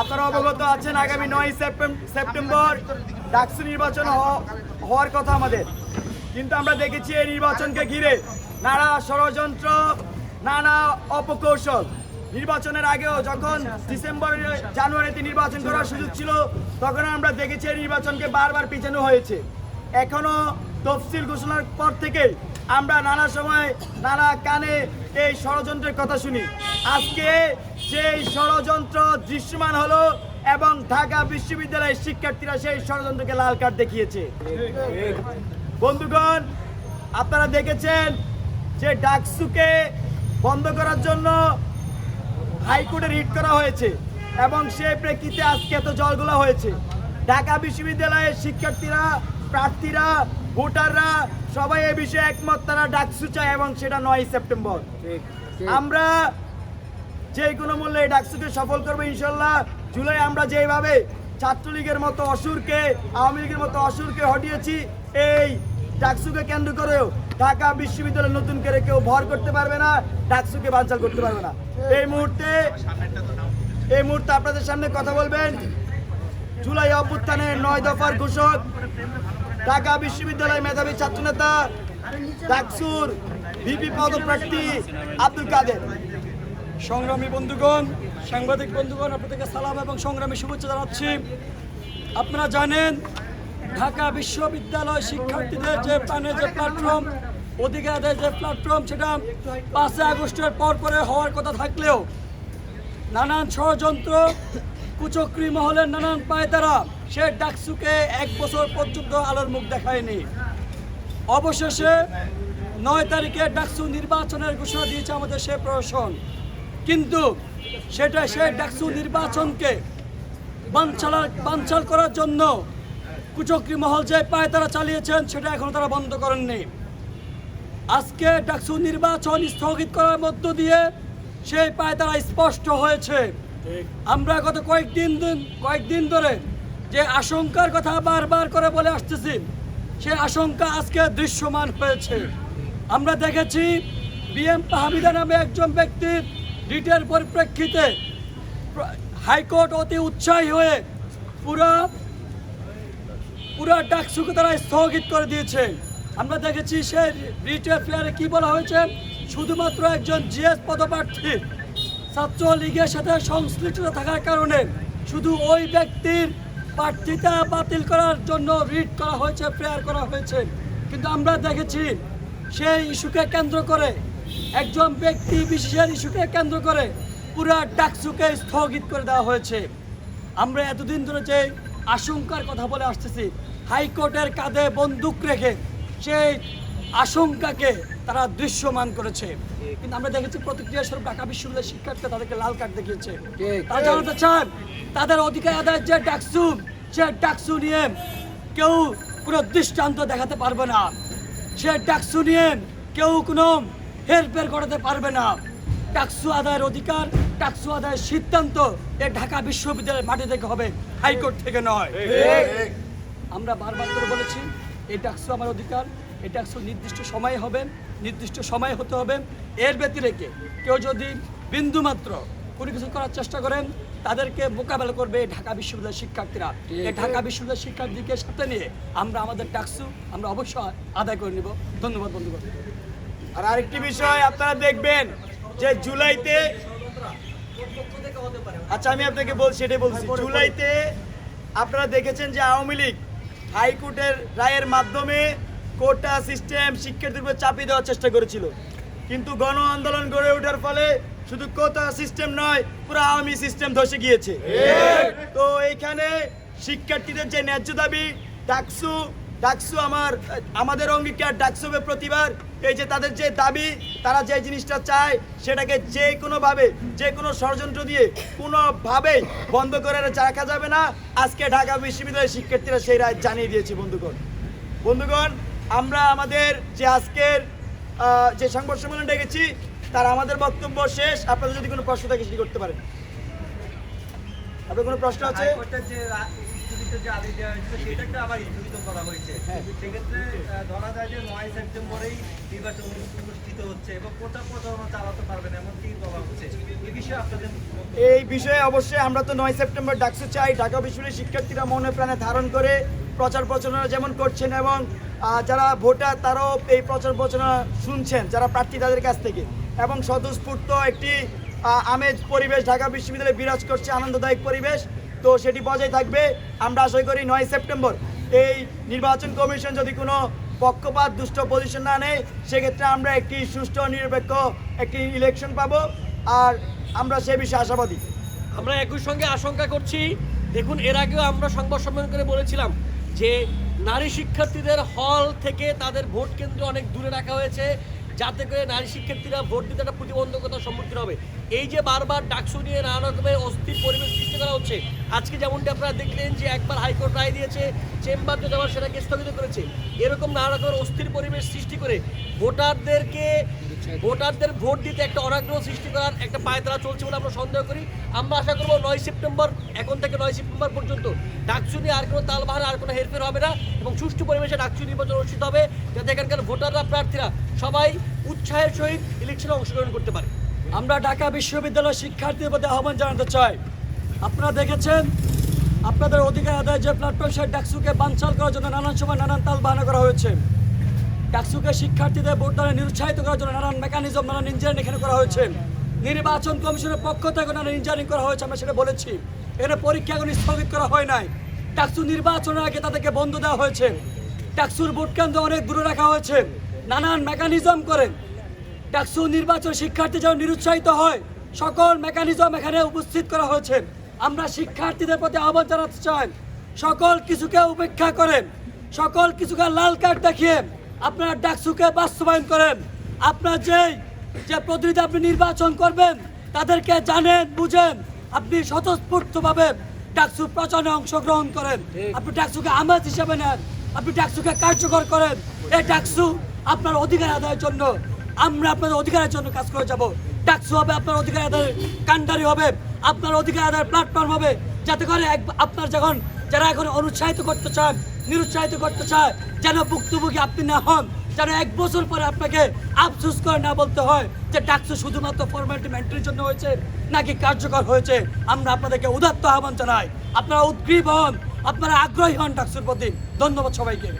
আপনারা অবগত আছেন, আগামী নয় সেপ্টেম্বর ডাকসু নির্বাচন হওয়ার কথা আমাদের। কিন্তু আমরা দেখেছি এই নির্বাচনকে ঘিরে নানা ষড়যন্ত্র, নানা অপকৌশল। নির্বাচনের আগেও যখন ডিসেম্বর, জানুয়ারিতে নির্বাচন করার সুযোগ ছিল, তখন আমরা দেখেছি এই নির্বাচনকে বারবার পিছানো হয়েছে। এখনও তফসিল ঘোষণার পর থেকেই আমরা নানা সময় নানা কানে এই ষড়যন্ত্রের কথা শুনি। আজকে সেই ষড়যন্ত্র দৃশ্যমান হলো এবং ঢাকা বিশ্ববিদ্যালয়ের শিক্ষার্থীরা সেই ষড়যন্ত্রকে লাল কার্ড দেখিয়েছে। বন্ধুগণ, আপনারা দেখেছেন যে ডাকসুকে বন্ধ করার জন্য হাইকোর্টে রিট করা হয়েছে এবং সেই প্রেক্ষিতে আজকে এত জলগোলা হয়েছে। ঢাকা বিশ্ববিদ্যালয়ের শিক্ষার্থীরা, প্রার্থীরা, ভোটাররা সবাই এ বিষয়ে একমত তারা ডাকসু চায় এবং সেটা নয় সেপ্টেম্বর। আমরা যে কোনো মূল্যে এই ডাকসুকে সফল করব ইনশাল্লাহ। জুলাই আমরা যেভাবে ছাত্রলীগের মতো অসুরকে আওয়ামী লীগের মতো অসুরকে হটিয়েছি এই ডাকসুকে কেন্দ্র করেও ঢাকা বিশ্ববিদ্যালয় নতুন করে কেউ ভর করতে পারবে না ডাকসুকে বানচাল করতে পারবে না। এই মুহূর্তে এই মুহূর্তে আপনাদের সামনে কথা বলবেন। জুলাই অভ্যুত্থানের নয় দফার ঘোষক ঢাকা বিশ্ববিদ্যালয় মেধাবী ছাত্রনেতা, ডাকসুর ভিপি পদপ্রার্থী আব্দুল কাদের। সংগ্রামী বন্ধুগণ, সাংবাদিক বন্ধুগণ, আপনাদেরকে সালাম এবং সংগ্রামী শুভেচ্ছা জানাচ্ছি। আপনারা জানেন, ঢাকা বিশ্ববিদ্যালয় শিক্ষার্থীদের যে প্রাণে যে প্ল্যাটফর্ম অধিকারের যে প্ল্যাটফর্ম সেটা পাঁচই আগস্টের পর পরে হওয়ার কথা থাকলেও নানান ষড়যন্ত্র, কুচক্রি মহলের নানান পায়তারা সে ডাকসুকে এক বছর পর্যন্ত আলোর মুখ দেখায়নি। অবশেষে নয় তারিখে ডাকসু নির্বাচনের ঘোষণা দিয়েছে আমাদের সে প্রশাসন। কিন্তু সেটা সে ডাকসু নির্বাচনকে বানচাল বানচাল করার জন্য কুচক্রি মহল যে পায় তারা চালিয়েছেন সেটা এখনও তারা বন্ধ করেননি। আজকে ডাকসু নির্বাচন স্থগিত করার মধ্য দিয়ে সেই পায় তারা স্পষ্ট হয়েছে। আমরা গত কয়েকদিন দিন কয়েকদিন ধরে যে আশঙ্কার কথা বারবার করে বলে আসতেছি সেই আশঙ্কা আজকে দৃশ্যমান হয়েছে। আমরা দেখেছি বিএম হামিদা নামে একজন ব্যক্তির রিটের পরিপ্রেক্ষিতে হাইকোর্ট অতি উৎসাহী হয়ে পুরা পুরা ডাকসুকে তারা স্থগিত করে দিয়েছে। আমরা দেখেছি সে রিটের ফেয়ারে কি বলা হয়েছে? শুধুমাত্র একজন জিএস পদপ্রার্থী ছাত্রলীগের সাথে সংশ্লিষ্টতা থাকার কারণে শুধু ওই ব্যক্তির প্রার্থিতা বাতিল করার জন্য রিট করা হয়েছে, প্রেয়ার করা হয়েছে। কিন্তু আমরা দেখেছি সেই ইস্যুকে কেন্দ্র করে, একজন ব্যক্তি বিশেষের ইস্যুকে কেন্দ্র করে পুরা ডাকসুকে স্থগিত করে দেওয়া হয়েছে। আমরা এতদিন ধরে যে আশঙ্কার কথা বলে আসতেছি, হাইকোর্টের কাঁধে বন্দুক রেখে সেই আশঙ্কাকে তারা দৃশ্যমান করেছে। কিন্তু আমরা দেখেছি প্রতিক্রিয়া স্বরূপ ঢাকা বিশ্ববিদ্যালয়ের শিক্ষার্থীরা তাদেরকে লাল কার্ড দেখিয়েছে। তারা জানাতে চান তাদের অধিকার আদায়ের যে ডাকসু সে ডাকসু নিয়ে কেউ কোনো দৃষ্টান্ত দেখাতে পারবে না। সে ডাকসু নিয়ে কেউ কোনো হেরফের করাতে পারবে না। টাকসু আদায়ের অধিকার টাকসু আদায়ের সিদ্ধান্ত এ ঢাকা বিশ্ববিদ্যালয়ের মাটি থেকে হবে হাইকোর্ট থেকে নয়। আমরা বারবার করে বলেছি এই টাকসু আমার অধিকার এই টাকসু নির্দিষ্ট সময় হবে নির্দিষ্ট সময় হতে হবে। এর ব্যতিরেকে কেউ যদি বিন্দুমাত্র কোনো কিছু করার চেষ্টা করেন তাদেরকে মোকাবেলা করবে ঢাকা বিশ্ববিদ্যালয়ের শিক্ষার্থীরা। এই ঢাকা বিশ্ববিদ্যালয়ের শিক্ষার্থীকে সাথে নিয়ে আমরা আমাদের টাকসু আমরা অবশ্যই আদায় করে নিব। ধন্যবাদ বন্ধুগণ। আর আরেকটি বিষয় আপনারা দেখবেন যে জুলাইতে আচ্ছা আমি আপনাকে বলছি এটাই বলছি। জুলাইতে আপনারা দেখেছেন যে আওয়ামী লীগ হাইকোর্টের রায়ের মাধ্যমে কোটা সিস্টেম শিক্ষার্থীর উপর চাপিয়ে দেওয়ার চেষ্টা করেছিল। কিন্তু গণ আন্দোলন গড়ে ওঠার ফলে শুধু কোটা সিস্টেম নয়, পুরো আওয়ামী সিস্টেম ধসে গিয়েছে। তো এইখানে শিক্ষার্থীদের যে ন্যায্য দাবি, ডাকসু ডাকসু আমার, আমাদের অঙ্গীকার ডাকসু হবে প্রতিবার এই যে তাদের যে দাবি, তারা যে জিনিসটা চায়, সেটাকে যে কোনোভাবে, যে কোনো ষড়যন্ত্র দিয়ে কোনোভাবেই বন্ধ করে রাখা যাবে না। আজকে ঢাকা বিশ্ববিদ্যালয়ের শিক্ষার্থীরা সেই রায় জানিয়ে দিয়েছে বন্ধুগণ। বন্ধুগণ আমরা আমাদের যে আজকের যে সংবাদ সম্মেলন ডেকেছি তার আমাদের বক্তব্য শেষ। আপনাদের যদি কোনো প্রশ্ন থাকে সেটি করতে পারেন। আপনার কোনো প্রশ্ন আছে? এই বিষয়ে অবশ্যই আমরা তো নয় সেপ্টেম্বর ডাকসু চাই। ঢাকা বিশ্ববিদ্যালয়ের শিক্ষার্থীরা মনে প্রাণে ধারণ করে। প্রচার প্রচারণা যেমন করছেন এবং যারা ভোটার তারাও এই প্রচার প্রচারণা শুনছেন, যারা প্রার্থী তাদের কাছ থেকে। এবং স্বতঃস্ফূর্ত একটি আমেজ পরিবেশ ঢাকা বিশ্ববিদ্যালয়ে বিরাজ করছে, আনন্দদায়ক পরিবেশ। তো সেটি বজায় থাকবে। আমরা আশা করি নয় সেপ্টেম্বর এই নির্বাচন কমিশন যদি কোনো পক্ষপাত, দুষ্ট পজিশন না নেয়, সেক্ষেত্রে আমরা একটি সুষ্ঠু নিরপেক্ষ একটি ইলেকশন পাবো। আর আমরা সে বিষয়ে আশাবাদী। আমরা একই সঙ্গে আশঙ্কা করছি। দেখুন, এর আগেও আমরা সংবাদ সম্মেলন করে বলেছিলাম যে নারী শিক্ষার্থীদের হল থেকে তাদের ভোট কেন্দ্র অনেক দূরে রাখা হয়েছে। যাতে করে নারী শিক্ষার্থীরা ভোট দিতে একটা প্রতিবন্ধকতার সম্মুখীন হবে। এই যে বারবার ডাকসু নিয়ে নানা রকমের অস্থির পরিবেশ সৃষ্টি করা হচ্ছে, আজকে যেমনটি আপনারা দেখলেন যে একবার হাইকোর্ট রায় দিয়েছে, চেম্বার জজ আবার সেটাকে স্থগিত করেছে, এরকম নানা রকমের অস্থির পরিবেশ সৃষ্টি করে ভোটারদেরকে ভোটারদের ভোট দিতে একটা অনাগ্রহ সৃষ্টি করার একটা পায়তারা চলছে বলে আমরা সন্দেহ করি। আমরা আশা করব নয় সেপ্টেম্বর, এখন থেকে নয় সেপ্টেম্বর পর্যন্ত ডাকসু নিয়ে আর কোনো তালবাহার আর কোনো হেরফের হবে না এবং সুষ্ঠু পরিবেশে ডাকসু নির্বাচন অনুষ্ঠিত হবে, যাতে এখানকার ভোটাররা, প্রার্থীরা সবাই উৎসাহের সহিত ইলেকশনে অংশগ্রহণ করতে পারে। আমরা ঢাকা বিশ্ববিদ্যালয়ের শিক্ষার্থীদের প্রতি আহ্বান জানাতে চাই। আপনারা দেখেছেন, আপনাদের অধিকার আদায় যে প্ল্যাটফর্ম সেই ডাকসুকে বানচাল করার জন্য নানান সময় নানান তাল বাহানা করা হয়েছে। ডাকসুকে শিক্ষার্থীদের ভোটদানে নিরুৎসাহিত করার জন্য নানান মেকানিজম নানান ইঞ্জিনিয়ারিং এখানে করা হয়েছে। নির্বাচন কমিশনের পক্ষ থেকে নানান ইঞ্জিনিয়ারিং করা হয়েছে, আমরা সেটা বলেছি। এখানে পরীক্ষা এখন স্থগিত করা হয় নাই। ডাকসু নির্বাচনের আগে তাদেরকে বন্ধ দেওয়া হয়েছে। ডাকসুর ভোট কেন্দ্র অনেক দূরে রাখা হয়েছে। নানান মেকানিজম করেন। ডাকসু নির্বাচন শিক্ষার্থী যেন নিরুৎসাহিত হয় সকল মেকানিজম এখানে উপস্থিত করা হয়েছে। আমরা শিক্ষার্থীদের প্রতি আহ্বান জানাতে চাই সকল কিছুকে উপেক্ষা করেন সকল কিছুকে লাল কার্ড দেখিয়ে আপনার ডাকসুকে বাস্তবায়ন করেন। আপনার যেই যে প্রতিনিধি আপনি নির্বাচন করবেন তাদেরকে জানেন বুঝেন আপনি স্বতঃস্ফূর্তভাবে ডাকসু প্রচারে অংশগ্রহণ করেন। আপনি ডাকসুকে আমাজ হিসেবে নেন আপনি ডাকসুকে কার্যকর করেন। এই ডাকসু আপনার অধিকার আদায়ের জন্য, আমরা আপনাদের অধিকারের জন্য কাজ করে যাব। ডাকসু হবে আপনার অধিকার আদায়ের কান্ডারি হবে আপনার অধিকার আদায়ের প্ল্যাটফর্ম হবে। যাতে করে এক আপনার যখন, যারা এখন অনুৎসাহিত করতে চান, নিরুৎসাহিত করতে চায়, যেন ভুক্তভোগী আপনি না হন, যেন এক বছর পরে আপনাকে আফসোস করে না বলতে হয় যে ডাকসু শুধুমাত্র ফর্মালিটি মেনটেনের জন্য হয়েছে, নাকি কার্যকর হয়েছে। আমরা আপনাদেরকে উদাত্ত আহ্বান জানাই। আপনারা উদ্গ্রীব হন, আপনারা আগ্রহী হন ডাকসুর প্রতি। ধন্যবাদ সবাইকে।